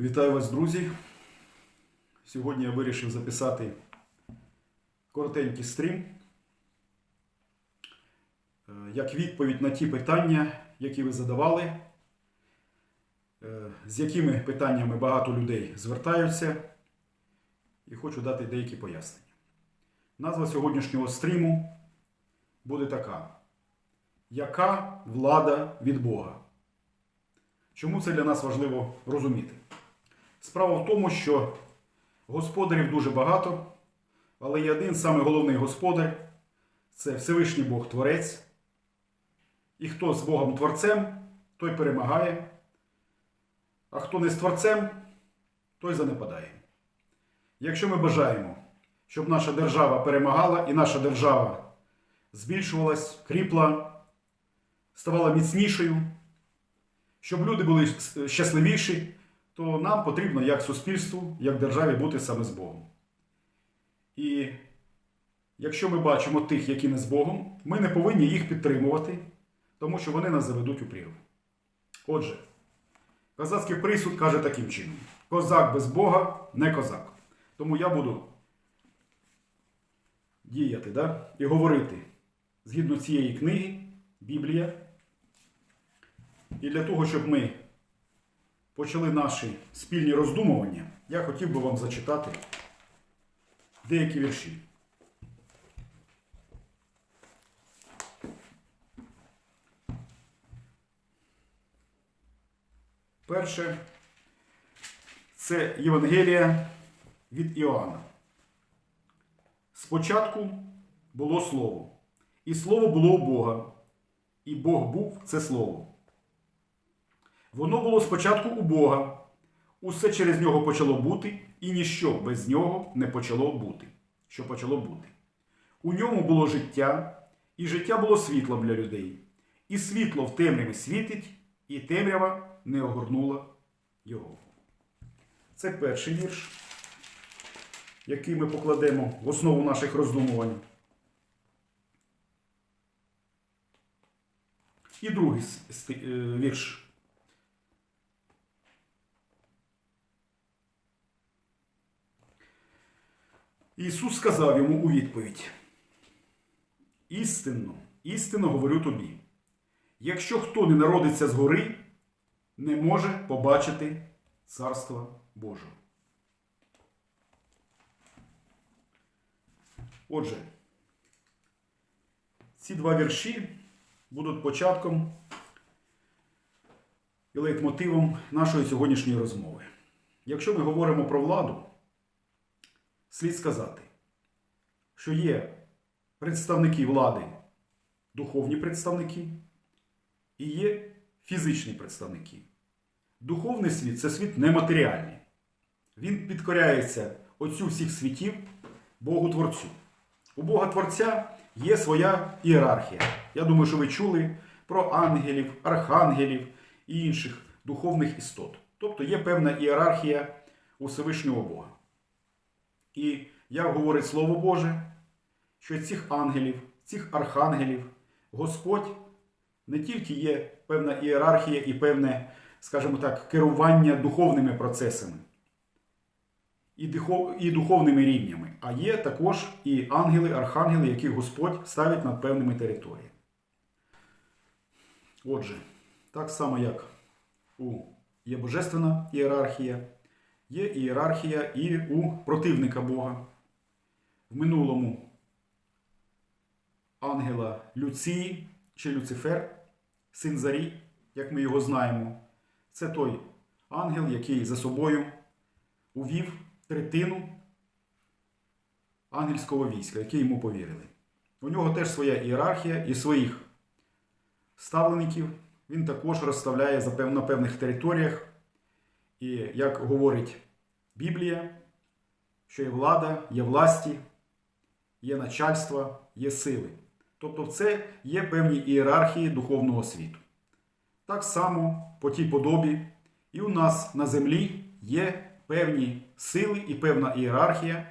Вітаю вас, друзі. Сьогодні я вирішив записати коротенький стрім е, як відповідь на ті питання, які ви задавали, е, з якими питаннями багато людей звертаються, і хочу дати деякі пояснення. Назва сьогоднішнього стріму буде така: Яка влада від Бога? Чому це для нас важливо розуміти? Справа в тому, що господарів дуже багато, але є один самий головний господар це Всевишній Бог Творець. І хто з Богом Творцем, той перемагає, а хто не з Творцем, той занепадає. Якщо ми бажаємо, щоб наша держава перемагала і наша держава збільшувалась, кріпла, ставала міцнішою, щоб люди були щасливіші, то нам потрібно як суспільству, як державі бути саме з Богом. І якщо ми бачимо тих, які не з Богом, ми не повинні їх підтримувати, тому що вони нас заведуть у прірву. Отже, козацький присуд каже таким чином: козак без Бога не козак. Тому я буду діяти да? і говорити згідно цієї книги, Біблія. І для того, щоб ми почали наші спільні роздумування, я хотів би вам зачитати деякі вірші. Перше це Євангелія від Іоанна. Спочатку було Слово, і Слово було у Бога, і Бог був це Слово. Воно було спочатку у Бога, усе через нього почало бути, і ніщо без нього не почало бути, що почало бути. У ньому було життя, і життя було світлом для людей. І світло в темряві світить, і темрява не огорнула його. Це перший вірш, який ми покладемо в основу наших роздумувань. І другий е, вірш. Ісус сказав йому у відповідь: Істинно, істинно говорю тобі, якщо хто не народиться згори, не може побачити Царства Божого. Отже, ці два вірші будуть початком і лейтмотивом нашої сьогоднішньої розмови. Якщо ми говоримо про владу, слід сказати, що є представники влади, духовні представники, і є фізичні представники. Духовний світ це світ нематеріальний. Він підкоряється оцю всіх світів Богу Творцю. У Бога Творця є своя ієрархія. Я думаю, що ви чули про ангелів, архангелів і інших духовних істот. Тобто є певна ієрархія у Всевишнього Бога. І як говорить Слово Боже, що цих ангелів, цих архангелів, Господь не тільки є певна ієрархія і певне, скажімо так, керування духовними процесами і духовними рівнями, а є також і ангели, архангели, яких Господь ставить над певними територіями. Отже, так само як у є божественна ієрархія, є ієрархія і у противника Бога. В минулому ангела Люції чи Люцифер, син Зарі, як ми його знаємо, це той ангел, який за собою увів третину ангельського війська, які йому повірили. У нього теж своя ієрархія і своїх ставлеників він також розставляє на певних територіях. І як говорить Біблія, що є влада, є власті, є начальство, є сили. Тобто це є певні ієрархії духовного світу. Так само по тій подобі і у нас на землі є певні сили і певна ієрархія,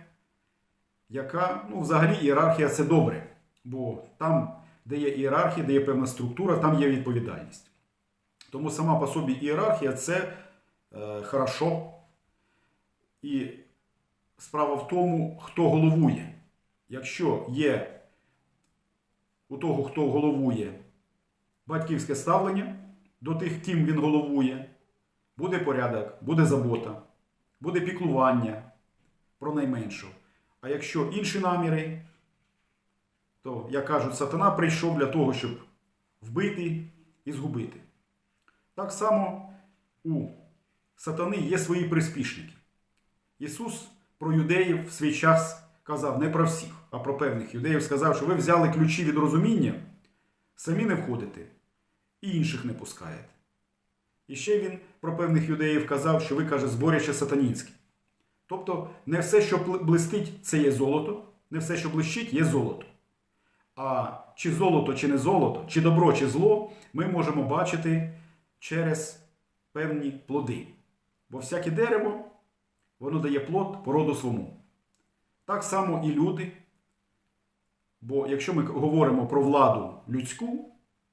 яка, ну, взагалі, ієрархія це добре, бо там, де є ієрархія, де є певна структура, там є відповідальність. Тому сама по собі ієрархія це е, хорошо, І справа в тому, хто головує. Якщо є у того, хто головує, батьківське ставлення до тих, ким він головує, буде порядок, буде забота, буде піклування про найменшу. А якщо інші наміри, то, як кажуть, сатана прийшов для того, щоб вбити і згубити. Так само у сатани є свої приспішники. Ісус про юдеїв в свій час казав не про всіх, а про певних юдеїв сказав, що ви взяли ключі від розуміння, самі не входите і інших не пускаєте. І ще він про певних юдеїв казав, що ви, каже, зборище сатанінське. Тобто не все, що блистить, це є золото, не все, що блищить, є золото. А чи золото, чи не золото, чи добро, чи зло, ми можемо бачити через певні плоди. Бо всяке дерево, воно дає плод по роду своєму. Так само і люди. Бо якщо ми говоримо про владу людську,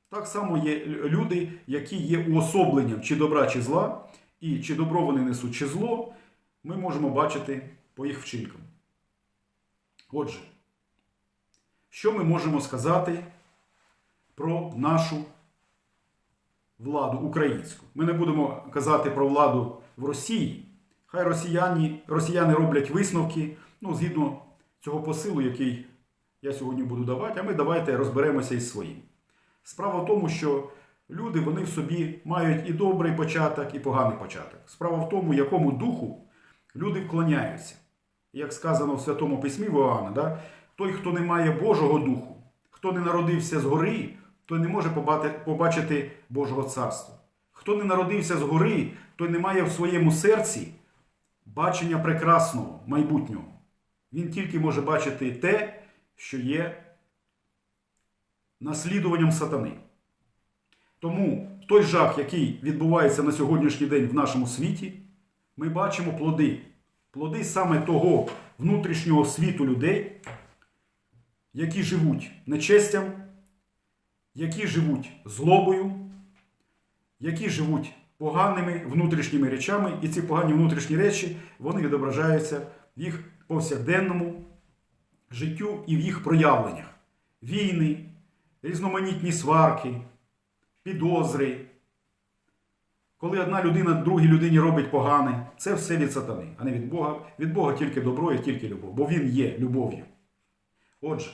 так само є люди, які є уособленням чи добра, чи зла, і чи добро вони несуть, чи зло, ми можемо бачити по їх вчинкам. Отже, що ми можемо сказати про нашу владу українську? Ми не будемо казати про владу в Росії. Хай росіяни, росіяни роблять висновки ну, згідно цього посилу, який я сьогодні буду давати, а ми давайте розберемося із своїм. Справа в тому, що люди вони в собі мають і добрий початок, і поганий початок. Справа в тому, якому духу люди вклоняються. Як сказано в Святому Письмі в Іоанна, да? той, хто не має Божого духу, хто не народився згори, той не може побачити Божого царства. Хто не народився згори, той не має в своєму серці бачення прекрасного, майбутнього. Він тільки може бачити те, що є наслідуванням сатани. Тому той жах, який відбувається на сьогоднішній день в нашому світі, ми бачимо плоди. Плоди саме того внутрішнього світу людей, які живуть нечестям, які живуть злобою, які живуть поганими внутрішніми речами, і ці погані внутрішні речі вони відображаються в їх повсякденному життю і в їх проявленнях. Війни, різноманітні сварки, підозри. Коли одна людина другій людині робить погане, це все від сатани, а не від Бога. Від Бога тільки добро і тільки любов, бо Він є любов'ю. Отже,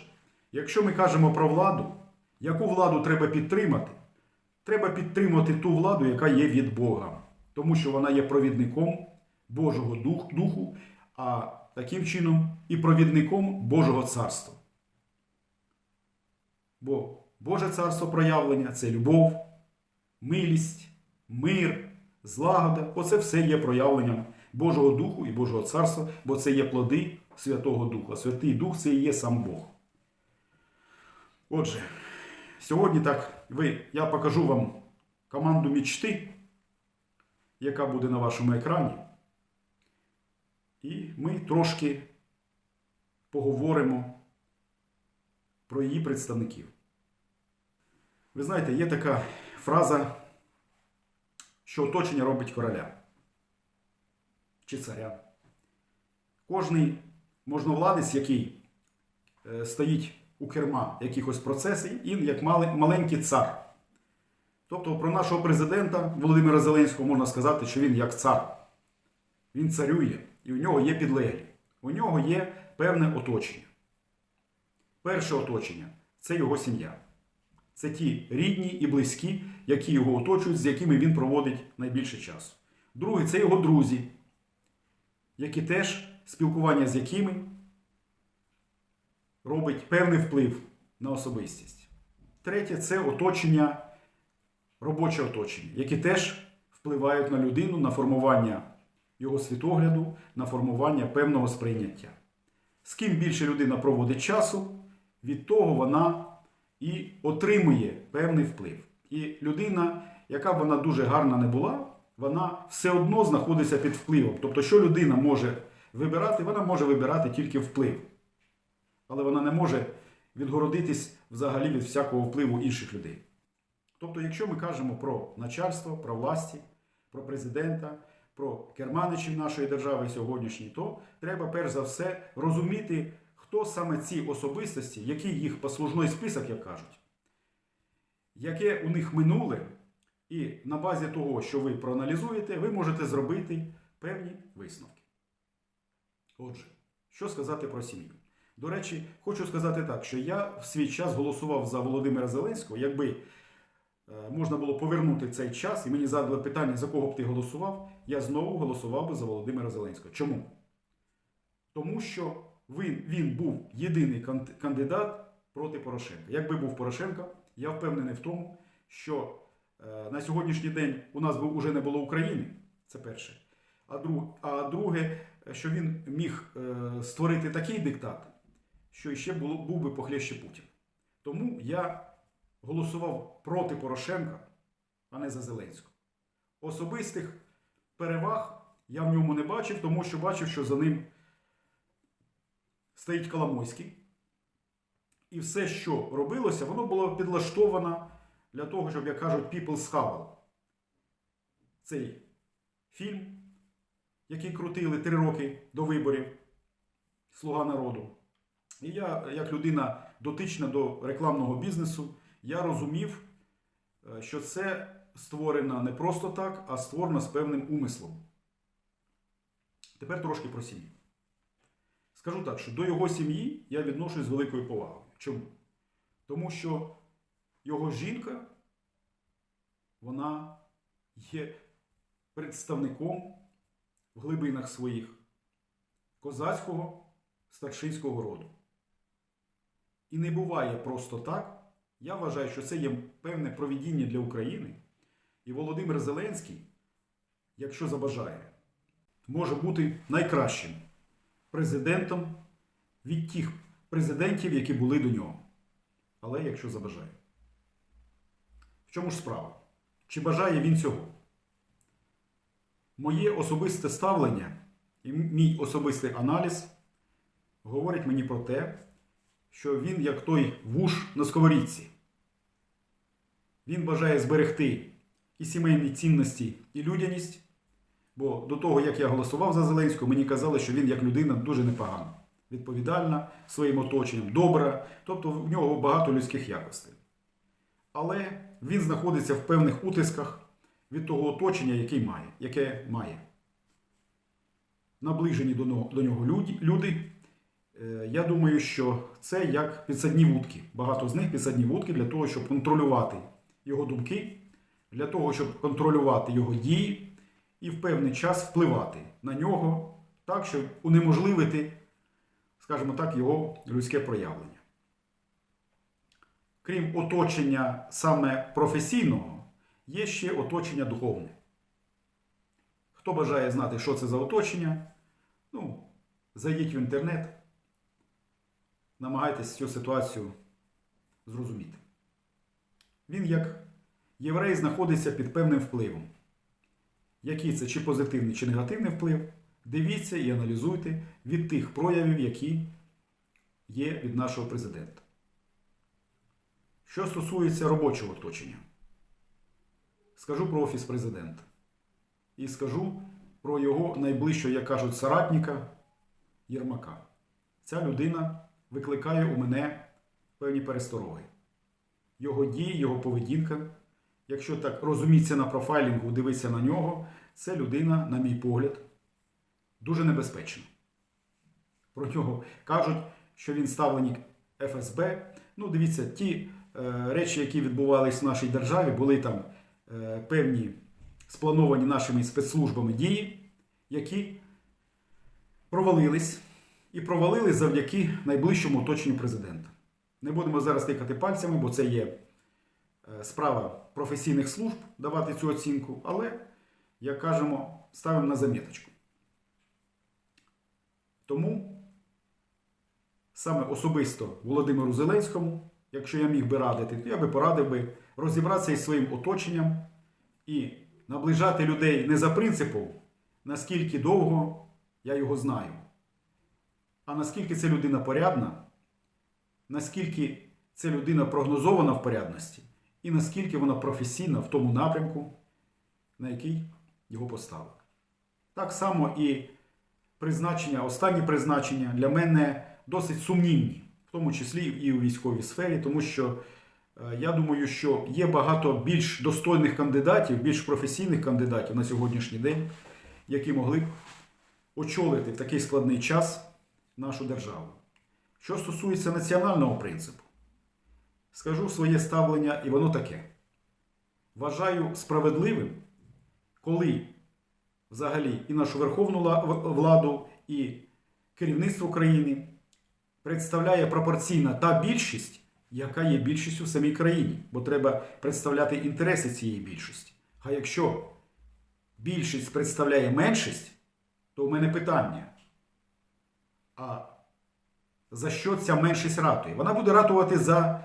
якщо ми кажемо про владу, яку владу треба підтримати? Треба підтримати ту владу, яка є від Бога, тому що вона є провідником Божого Духу, а таким чином і провідником Божого царства. Бо Боже царство проявлення це любов, милість, мир, злагода. Оце все є проявленням Божого Духу і Божого царства, бо це є плоди Святого Духа. Святий Дух це і є сам Бог. Отже, сьогодні так ви, я покажу вам команду мічти, яка буде на вашому екрані. І ми трошки поговоримо про її представників. Ви знаєте, є така фраза, що оточення робить короля чи царя. Кожний можновладець, який е, стоїть у керма якихось процесів, він як маленький цар. Тобто про нашого президента Володимира Зеленського можна сказати, що він як цар. Він царює, і у нього є підлеглі. У нього є певне оточення. Перше оточення це його сім'я. Це ті рідні і близькі, які його оточують, з якими він проводить найбільше часу. Друге це його друзі, які теж спілкування з якими робить певний вплив на особистість. Третє це оточення, робоче оточення, які теж впливають на людину, на формування його світогляду, на формування певного сприйняття. З ким більше людина проводить часу, від того вона і отримує певний вплив. І людина, яка б вона дуже гарна не була, вона все одно знаходиться під впливом. Тобто, що людина може вибирати, вона може вибирати тільки вплив. Але вона не може відгородитись взагалі від всякого впливу інших людей. Тобто, якщо ми кажемо про начальство, про власті, про президента, про керманичів нашої держави сьогоднішньої, то треба перш за все розуміти, хто саме ці особистості, який їх послужний список, як кажуть, яке у них минуле, і на базі того, що ви проаналізуєте, ви можете зробити певні висновки. Отже, що сказати про сім'ю? До речі, хочу сказати так, що я в свій час голосував за Володимира Зеленського, якби е, можна було повернути цей час, і мені задали питання, за кого б ти голосував, я знову голосував би за Володимира Зеленського. Чому? Тому що він, він був єдиний кандидат проти Порошенка. Якби був Порошенко, я впевнений в тому, що е, на сьогоднішній день у нас би вже не було України. Це перше. А друге, що він міг е, створити такий диктат, що ще було, був би похлеще Путін. Тому я голосував проти Порошенка, а не за Зеленського. Особистих переваг я в ньому не бачив, тому що бачив, що за ним стоїть Коломойський. І все, що робилося, воно було підлаштовано для того, щоб, як кажуть, people схавав цей фільм, який крутили три роки до виборів Слуга народу. І я, як людина дотична до рекламного бізнесу, я розумів, е, що це створено не просто так, а створено з певним умислом. Тепер трошки про сім'ю. Скажу так, що до його сім'ї я відношусь з великою повагою. Чому? Тому що його жінка, вона є представником в глибинах своїх козацького старшинського роду. І не буває просто так. Я вважаю, що це є певне провідіння для України. І Володимир Зеленський, якщо забажає, може бути найкращим президентом від тих президентів, які були до нього. Але якщо забажає. В чому ж справа? Чи бажає він цього? Моє особисте ставлення і мій особистий аналіз говорить мені про те, що він як той вуш на сковорідці. Він бажає зберегти і сімейні цінності, і людяність. Бо до того, як я голосував за Зеленського, мені казали, що він як людина дуже непогана, відповідальна своїм оточенням, добра, тобто в нього багато людських якостей. Але він знаходиться в певних утисках від того оточення, яке має. Яке має. Наближені до нього, люди, люди. Е, Я думаю, що це як підсадні вудки. Багато з них підсадні вудки для того, щоб контролювати його думки, для того, щоб контролювати його дії і в певний час впливати на нього так, щоб унеможливити, скажімо так, його людське проявлення. Крім оточення саме професійного, є ще оточення духовне. Хто бажає знати, що це за оточення, ну, зайдіть в інтернет, намагайтесь цю ситуацію зрозуміти. Він, як єврей, знаходиться під певним впливом. Який це чи позитивний, чи негативний вплив, дивіться і аналізуйте від тих проявів, які є від нашого президента. Що стосується робочого оточення, скажу про Офіс президента. І скажу про його найближчого, як кажуть, соратника Єрмака. Ця людина викликає у мене певні перестороги. Його дії, його поведінка. Якщо так розуміться на профайлінгу, дивитися на нього, це людина, на мій погляд, дуже небезпечна. Про нього кажуть, що він ставленик ФСБ. Ну, дивіться, ті е, речі, які відбувалися в нашій державі, були там е, певні сплановані нашими спецслужбами дії, які провалились і провалились завдяки найближчому оточенню президента. Не будемо зараз тикати пальцями, бо це є е, справа професійних служб давати цю оцінку, але, як кажемо, ставимо на заміточку. Тому саме особисто Володимиру Зеленському, якщо я міг би радити, то я би порадив би розібратися із своїм оточенням і наближати людей не за принципом, наскільки довго я його знаю, а наскільки це людина порядна, наскільки це людина прогнозована в порядності, і наскільки вона професійна в тому напрямку, на який його поставили. Так само і призначення, останні призначення для мене досить сумнівні, в тому числі і у військовій сфері, тому що е, я думаю, що є багато більш достойних кандидатів, більш професійних кандидатів на сьогоднішній день, які могли б очолити в такий складний час нашу державу. Що стосується національного принципу, скажу своє ставлення, і воно таке. Вважаю справедливим, коли взагалі і нашу верховну владу, і керівництво країни представляє пропорційна та більшість, яка є більшістю в самій країні, бо треба представляти інтереси цієї більшості. А якщо більшість представляє меншість, то в мене питання. А за що ця меншість ратує? Вона буде ратувати за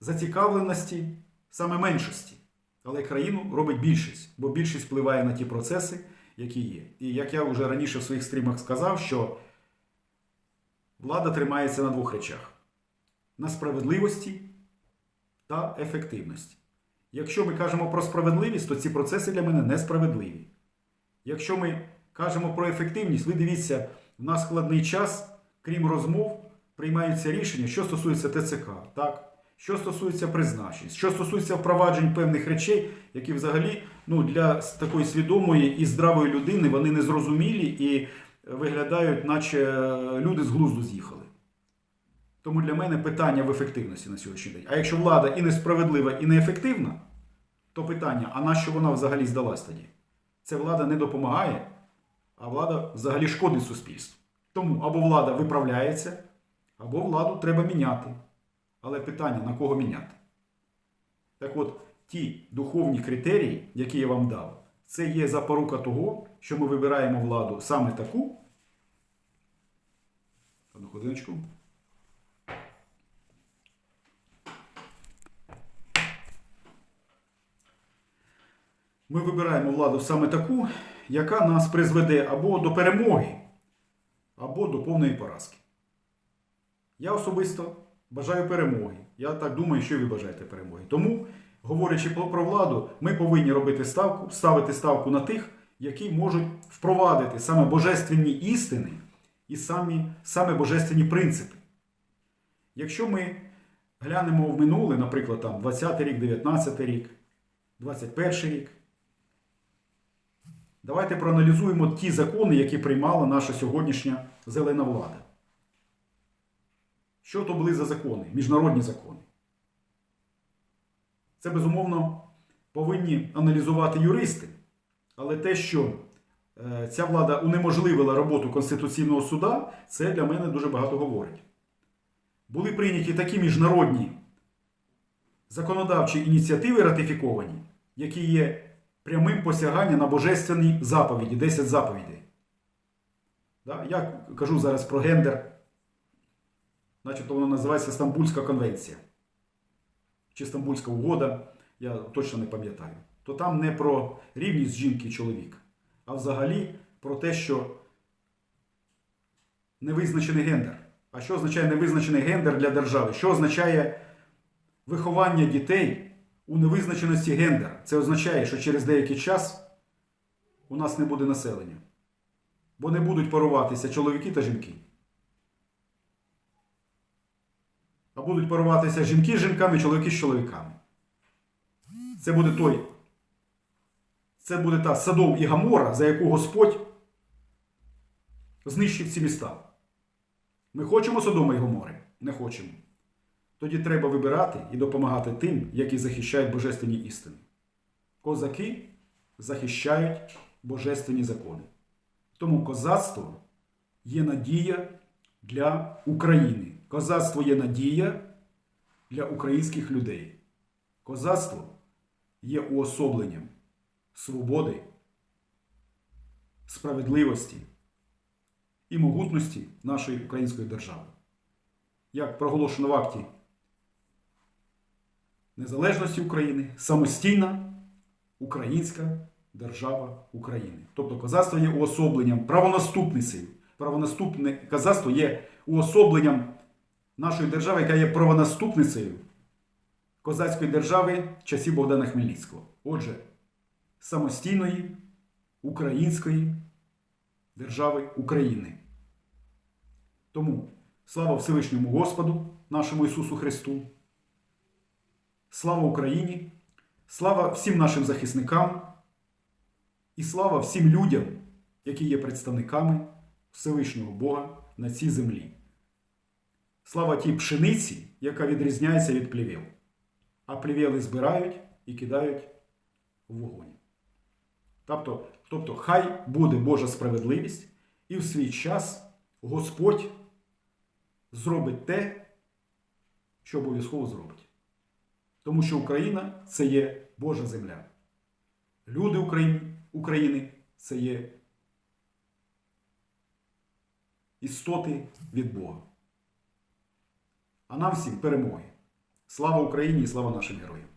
зацікавленості саме меншості. Але країну робить більшість, бо більшість впливає на ті процеси, які є. І як я вже раніше в своїх стрімах сказав, що влада тримається на двох речах: на справедливості та ефективності. Якщо ми кажемо про справедливість, то ці процеси для мене несправедливі. Якщо ми кажемо про ефективність, ви дивіться, в нас складний час, крім розмов, приймаються рішення, що стосується ТЦК, так? що стосується призначень, що стосується впроваджень певних речей, які взагалі ну, для такої свідомої і здравої людини вони незрозумілі і виглядають, наче е, люди з глузду з'їхали. Тому для мене питання в ефективності на сьогоднішній день. А якщо влада і несправедлива, і неефективна, то питання, а на що вона взагалі здалась тоді? Це влада не допомагає, а влада взагалі шкодить суспільству. Тому або влада виправляється, або владу треба міняти. Але питання, на кого міняти? Так от, ті духовні критерії, які я вам дав, це є запорука того, що ми вибираємо владу саме таку. Одну хвилиночку. Ми вибираємо владу саме таку, яка нас призведе або до перемоги, або до повної поразки. Я особисто бажаю перемоги. Я так думаю, що ви бажаєте перемоги. Тому, говорячи про владу, ми повинні робити ставку, ставити ставку на тих, які можуть впровадити саме божественні істини і самі, саме божественні принципи. Якщо ми глянемо в минуле, наприклад, там 20 рік, 19 рік, 21 рік, давайте проаналізуємо ті закони, які приймала наша сьогоднішня зелена влада. Що то були за закони, міжнародні закони? Це, безумовно, повинні аналізувати юристи. Але те, що е, ця влада унеможливила роботу Конституційного суда, це для мене дуже багато говорить. Були прийняті такі міжнародні законодавчі ініціативи ратифіковані, які є прямим посяганням на божественні заповіді, 10 заповідей. Я кажу зараз про гендер, начебто воно називається Стамбульська конвенція. Чи Стамбульська угода, я точно не пам'ятаю. То там не про рівність жінки і чоловіка, а взагалі про те, що невизначений гендер. А що означає невизначений гендер для держави? Що означає виховання дітей у невизначеності гендера? Це означає, що через деякий час у нас не буде населення. Бо не будуть паруватися чоловіки та жінки. А будуть паруватися жінки з жінками, чоловіки з чоловіками. Це буде той. Це буде та Содом і Гамора, за яку Господь знищив ці міста. Ми хочемо Содома і Гомори? Не хочемо. Тоді треба вибирати і допомагати тим, які захищають божественні істини. Козаки захищають божественні закони. Тому козацтво є надія для України. Козацтво є надія для українських людей. Козацтво є уособленням свободи, справедливості і могутності нашої української держави. Як проголошено в акті незалежності України, самостійна українська держава України. Тобто козацтво є уособленням правонаступницею. Правонаступне козацтво є уособленням нашої держави, яка є правонаступницею козацької держави часів Богдана Хмельницького. Отже, самостійної української держави України. Тому слава Всевишньому Господу, нашому Ісусу Христу, слава Україні, слава всім нашим захисникам і слава всім людям, які є представниками Всевишнього Бога на цій землі. Слава тій пшениці, яка відрізняється від плівел. А плівели збирають і кидають в вогонь. Тобто, тобто, хай буде Божа справедливість, і в свій час Господь зробить те, що обов'язково зробить. Тому що Україна це є Божа земля. Люди України, України це є істоти від Бога. А нам всім перемоги. Слава Україні і слава нашим героям!